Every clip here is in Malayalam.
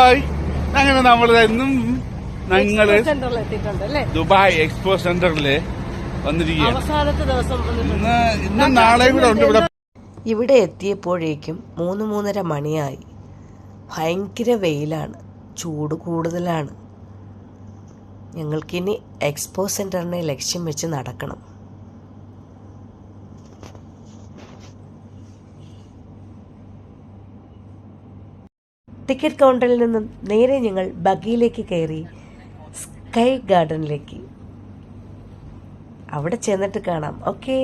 ഹായ് അങ്ങനെ നമ്മൾ ഇന്നും ഞങ്ങൾ ദുബായ് എക്സ്പോ സെന്ററിൽ വന്നിരിക്കുകയാണ്. കൂടെ ഉണ്ട് ഇവിടെ. ഇവിടെ എത്തിയപ്പോഴേക്കും മൂന്ന് മൂന്നര മണിയായി. ഭയങ്കര വെയിലാണ്. ചൂട് കൂടുതലാണ്. ഞങ്ങൾക്കിനി എക്സ്പോ സെന്ററിനെ ലക്ഷ്യം വെച്ച് നടക്കണം. ടിക്കറ്റ് കൗണ്ടറിൽ നിന്നും നേരെ ഞങ്ങൾ ബഗിയിലേക്ക് കയറി സ്കൈ ഗാർഡനിലേക്ക്. അവിടെ ചെന്നിട്ട് കാണാം. ഓക്കെ.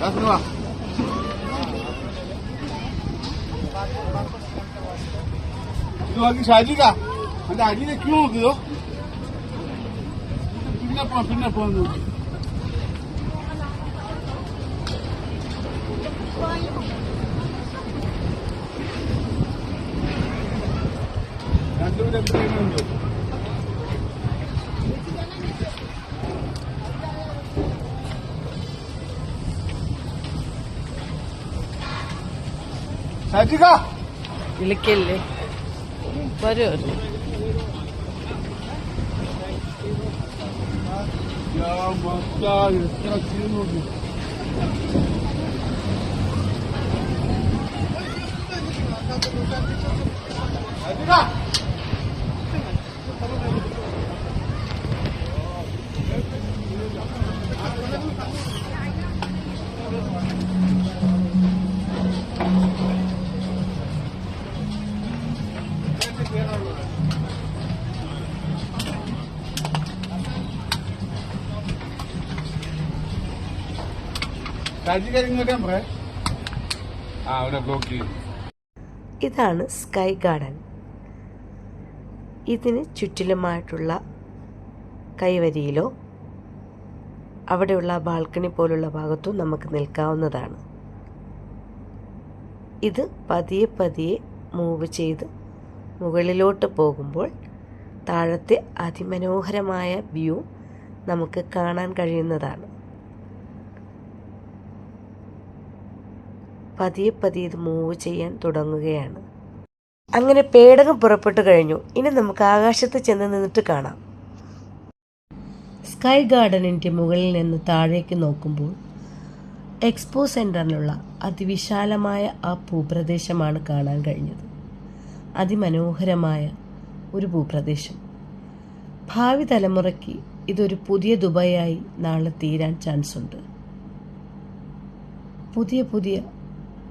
ഷാജിക്കാ നോക്കി ഷാജിക എന്റെ അടിയിലെ ക്യൂ നോക്കിയോ പിന്നെ సజ్జిగా ఇళ్ళకెళ్ళి വരൂ Yeah. ഇതാണ് സ്കൈ ഗാർഡൻ. ഇതിന് ചുറ്റിലുമായിട്ടുള്ള കൈവരിയിലോ അവിടെയുള്ള ബാൽക്കണി പോലുള്ള ഭാഗത്തും നമുക്ക് നിൽക്കാവുന്നതാണ്. ഇത് പതിയെ പതിയെ മൂവ് ചെയ്ത് മുകളിലോട്ട് പോകുമ്പോൾ താഴത്തെ അതിമനോഹരമായ വ്യൂ നമുക്ക് കാണാൻ കഴിയുന്നതാണ്. പതിയെ പതിയെ ഇത് മൂവ് ചെയ്യാൻ തുടങ്ങുകയാണ്. അങ്ങനെ പേടകം പുറപ്പെട്ടു കഴിഞ്ഞു. ഇനി നമുക്ക് ആകാശത്ത് ചെന്ന് നിന്നിട്ട് കാണാം. സ്കൈ ഗാർഡനിന്റെ മുകളിൽ നിന്ന് താഴേക്ക് നോക്കുമ്പോൾ എക്സ്പോ സെന്ററിലുള്ള അതിവിശാലമായ ആ ഭൂപ്രദേശമാണ് കാണാൻ കഴിഞ്ഞത്. അതിമനോഹരമായ ഒരു ഭൂപ്രദേശം. ഭാവി തലമുറയ്ക്ക് ഇതൊരു പുതിയ ദുബായായി നാളെ തീരാൻ ചാൻസ് ഉണ്ട്. പുതിയ പുതിയ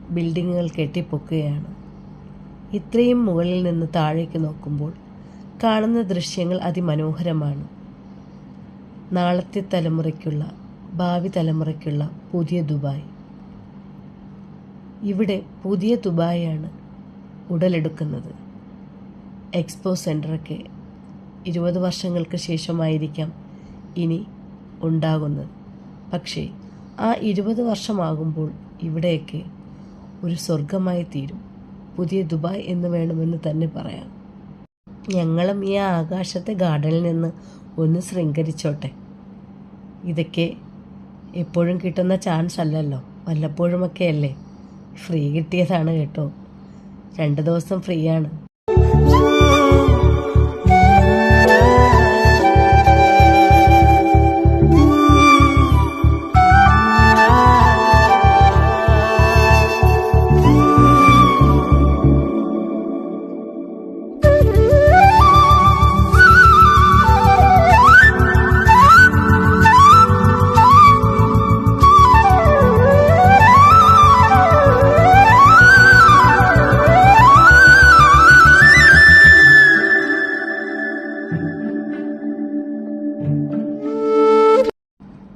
ബിൽഡിങ്ങുകൾ കെട്ടിപ്പൊക്കുകയാണ്. ഇത്രയും മുകളിൽ നിന്ന് താഴേക്ക് നോക്കുമ്പോൾ കാണുന്ന ദൃശ്യങ്ങൾ അതിമനോഹരമാണ്. നാളത്തെ തലമുറയ്ക്കുള്ള ഭാവി തലമുറയ്ക്കുള്ള പുതിയ ദുബായ്. ഇവിടെ പുതിയ ദുബായാണ് ഉടലെടുക്കുന്നത്. എക്സ്പോ സെന്ററൊക്കെ ഇരുപത് വർഷങ്ങൾക്ക് ശേഷമായിരിക്കാം ഇനി ഉണ്ടാകുന്നത്. പക്ഷേ ആ ഇരുപത് വർഷമാകുമ്പോൾ ഇവിടെയൊക്കെ ഒരു സ്വർഗമായി തീരും. പുതിയ ദുബായ് എന്ന് വേണമെന്ന് തന്നെ പറയാം. ഞങ്ങളും ഈ ആകാശത്തെ ഗാർഡനിൽ നിന്ന് ഒന്ന് ശൃംഖരിച്ചോട്ടെ ഇതൊക്കെ എപ്പോഴും കിട്ടുന്ന ചാൻസ് അല്ലല്ലോ. വല്ലപ്പോഴുമൊക്കെ അല്ലേ ഫ്രീ കിട്ടിയതാണ് കേട്ടോ. രണ്ട് ദിവസം ഫ്രീ ആണ്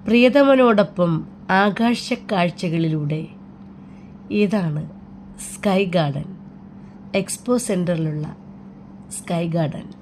പ്രിയതമനോടൊപ്പം ആകാശ കാഴ്ചകളിലൂടെ ഇതാണ് സ്കൈ ഗാർഡൻ. എക്സ്പോ സെന്ററിലുള്ള സ്കൈ ഗാർഡൻ.